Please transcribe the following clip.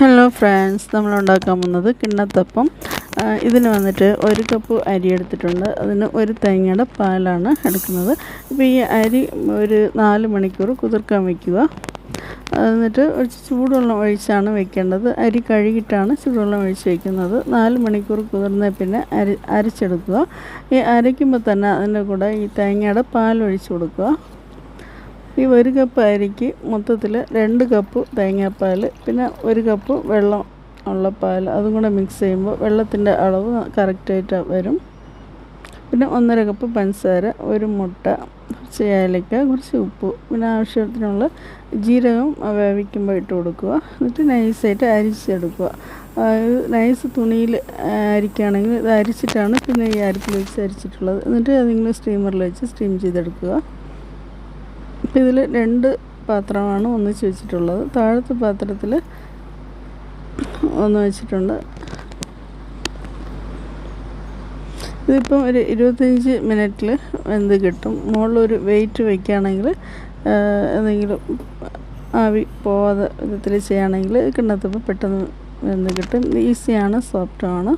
Hello friends നമ്മൾ ഉണ്ടാക്കാൻ പോകുന്നത് കിണ്ണത്തപ്പം. ഇതിന് വന്നിട്ട് ഒരു കപ്പ് അരി എടുത്തിട്ടുണ്ട്. അതിന് ഒരു തേങ്ങയുടെ പാലാണ് എടുക്കുന്നത്. അപ്പോൾ ഈ അരി ഒരു നാല് മണിക്കൂർ കുതിർക്കാൻ വയ്ക്കുക എന്നിട്ട് ചൂടുവെള്ളം ഒഴിച്ചാണ് വെക്കേണ്ടത്. അരി കഴുകിയിട്ടാണ് ചൂടുവെള്ളം ഒഴിച്ച് വയ്ക്കുന്നത് നാല് മണിക്കൂർ കുതിർന്ന പിന്നെ അരി അരച്ചെടുക്കുക. ഈ അരയ്ക്കുമ്പോൾ തന്നെ അതിന്റെ കൂടെ ഈ തേങ്ങയുടെ പാൽ ഒഴിച്ച് കൊടുക്കുക. ഈ ഒരു കപ്പ് അരിക്ക് മൊത്തത്തിൽ രണ്ട് കപ്പ് തേങ്ങാപ്പാൽ പിന്നെ ഒരു കപ്പ് വെള്ളം ഉള്ള പാൽ അതും കൂടെ മിക്സ് ചെയ്യുമ്പോൾ വെള്ളത്തിന്റെ അളവ് കറക്റ്റായിട്ട് വരും. പിന്നെ ഒന്നര കപ്പ് പഞ്ചസാര ഒരു മുട്ട കുറച്ച് ഏലക്ക കുറച്ച് ഉപ്പ് പിന്നെ ആവശ്യത്തിനുള്ള ജീരകം വേവിക്കുമ്പോൾ ഇട്ട് കൊടുക്കുക. എന്നിട്ട് നൈസായിട്ട് അരിച്ചെടുക്കുക. നൈസ് തുണിയിൽ അരിക്കുകയാണെങ്കിൽ ഇത് അരിച്ചിട്ടാണ് പിന്നെ ഈ അരിപ്പിൽ വെച്ച് അരിച്ചിട്ടുള്ളത്. എന്നിട്ട് അതിങ്ങനെ സ്റ്റീമറിൽ വെച്ച് സ്റ്റീം ചെയ്തെടുക്കുക. ഇതിൽ രണ്ട് പാത്രമാണ് ഒന്നിച്ച് വെച്ചിട്ടുള്ളത്. താഴത്തെ പാത്രത്തിൽ ഒന്ന് വെച്ചിട്ടുണ്ട്. ഇതിപ്പം ഒരു ഇരുപത്തഞ്ച് മിനിറ്റിൽ എന്ത് കിട്ടും? മുകളിലൊരു വെയിറ്റ് വയ്ക്കുകയാണെങ്കിൽ എന്തെങ്കിലും ആവി പോവാതെ വിധത്തിൽ ചെയ്യുകയാണെങ്കിൽ കിണ്ണത്തപ്പം പെട്ടെന്ന് വെന്ത് കിട്ടും? ഈസിയാണ് സോഫ്റ്റാണ്.